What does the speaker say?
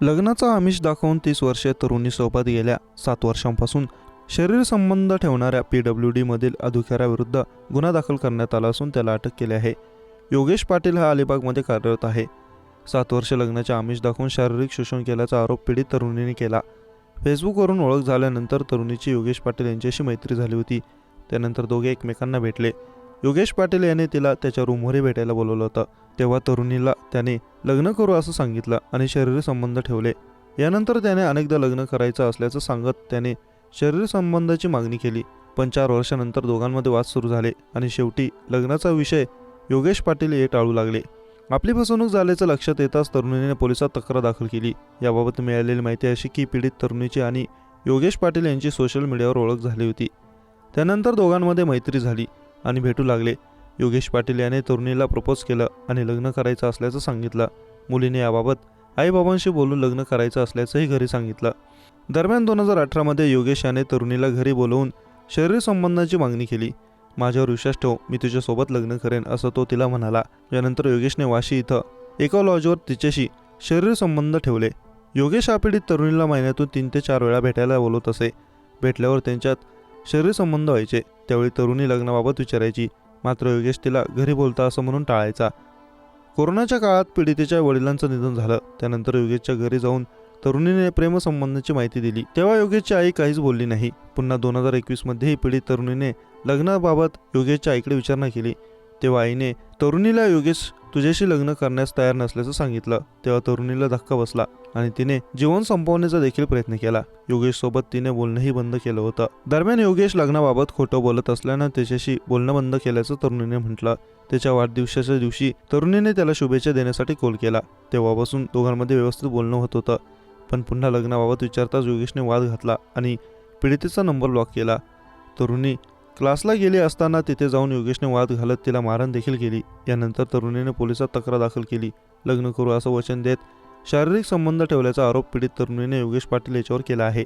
लग्नाचा आमिष दाखवून तीस वर्षे तरुणीसोबत गेल्या सात वर्षांपासून शरीर संबंध ठेवणाऱ्या पी डब्ल्यू डीमधील अधिकाऱ्याविरुद्ध गुन्हा दाखल करण्यात आला असून त्याला अटक केली आहे. योगेश पाटील हा अलिबागमध्ये कार्यरत आहे. सात वर्ष लग्नाचे आमिष दाखवून शारीरिक शोषण केल्याचा आरोप पीडित तरुणीने केला. फेसबुकवरून ओळख झाल्यानंतर तरुणीची योगेश पाटील यांच्याशी मैत्री झाली होती. त्यानंतर दोघे एकमेकांना भेटले. योगेश पाटील याने तिला त्याच्या रूमवरही भेटायला बोलवलं होतं. तेव्हा तरुणीला त्याने लग्न करू असं सांगितलं आणि शरीरसंबंध ठेवले. यानंतर त्याने अनेकदा लग्न करायचं असल्याचं सांगत त्याने शरीर संबंधाची मागणी केली. पण चार वर्षानंतर दोघांमध्ये वाद सुरू झाले आणि शेवटी लग्नाचा विषय योगेश पाटील हे टाळू लागले. आपली फसवणूक झाल्याचं लक्षात येताच तरुणीने पोलिसात तक्रार दाखल केली. याबाबत मिळालेली माहिती अशी की पीडित तरुणीची आणि योगेश पाटील यांची सोशल मीडियावर ओळख झाली होती. त्यानंतर दोघांमध्ये मैत्री झाली. आणि भेटू लागले. योगेश पाटील याने तरुणीला प्रपोज केलं आणि लग्न करायचं असल्याचं सांगितलं. मुलीने याबाबत आईबाबांशी बोलून लग्न करायचं असल्याचंही घरी सांगितलं. दरम्यान दोन हजार अठरामध्ये योगेश याने तरुणीला घरी बोलवून शरीर संबंधाची मागणी केली. माझ्यावर विश्वास ठेव मी तुझ्यासोबत लग्न करेन असं तो तिला म्हणाला. यानंतर योगेशने वाशी इथं एका लॉजवर तिच्याशी शरीर संबंध ठेवले. योगेश हा तरुणीला महिन्यातून तीन ते चार वेळा भेटायला बोलवत असे. भेटल्यावर त्यांच्यात शरीर संबंध व्हायचे. त्यावेळी तरुणी लग्नाबाबत विचारायची. मात्र योगेश तिला घरी बोलता असं म्हणून टाळायचा. कोरोनाच्या काळात पीडितेच्या वडिलांचं निधन झालं. त्यानंतर योगेशच्या घरी जाऊन तरुणीने प्रेमसंबंधाची माहिती दिली. तेव्हा योगेशची आई काहीच बोलली नाही. पुन्हा दोन हजार एकवीसमध्येही पीडित तरुणीने लग्नाबाबत योगेशच्या आईकडे विचारणा केली. तेव्हा आईने तरुणीला योगेश तुझ्याशी लग्न करण्यास तयार नसल्याचं सांगितलं. तेव्हा तरुणीला धक्का बसला. आणि तिने जीवन संपवण्याचा देखील प्रयत्न केला. योगेश सोबत तिने बोलणंही बंद केलं होतं. दरम्यान योगेश लग्नाबाबत खोटं बोलत असल्यानं त्याच्याशी बोलणं बंद केल्याचं तरुणीने म्हटलं. त्याच्या वाढदिवसाच्या दिवशी तरुणीने त्याला शुभेच्छा देण्यासाठी कॉल केला. तेव्हापासून दोघांमध्ये व्यवस्थित बोलणं होत होतं. पण पुन्हा लग्नाबाबत विचारताच योगेशने वाद घातला आणि पीडितेचा नंबर ब्लॉक केला. तरुणी क्लासला गेली असताना तिथे जाऊन योगेशने वाद घालत तिला मारण देखील केली. यानंतर तरुणीने पोलिसात तक्रार दाखल केली. लग्न करू असं वचन देत शारीरिक संबंध ठेवल्याचा आरोप पीडित तरुणीने योगेश पाटील याच्यावर केला आहे.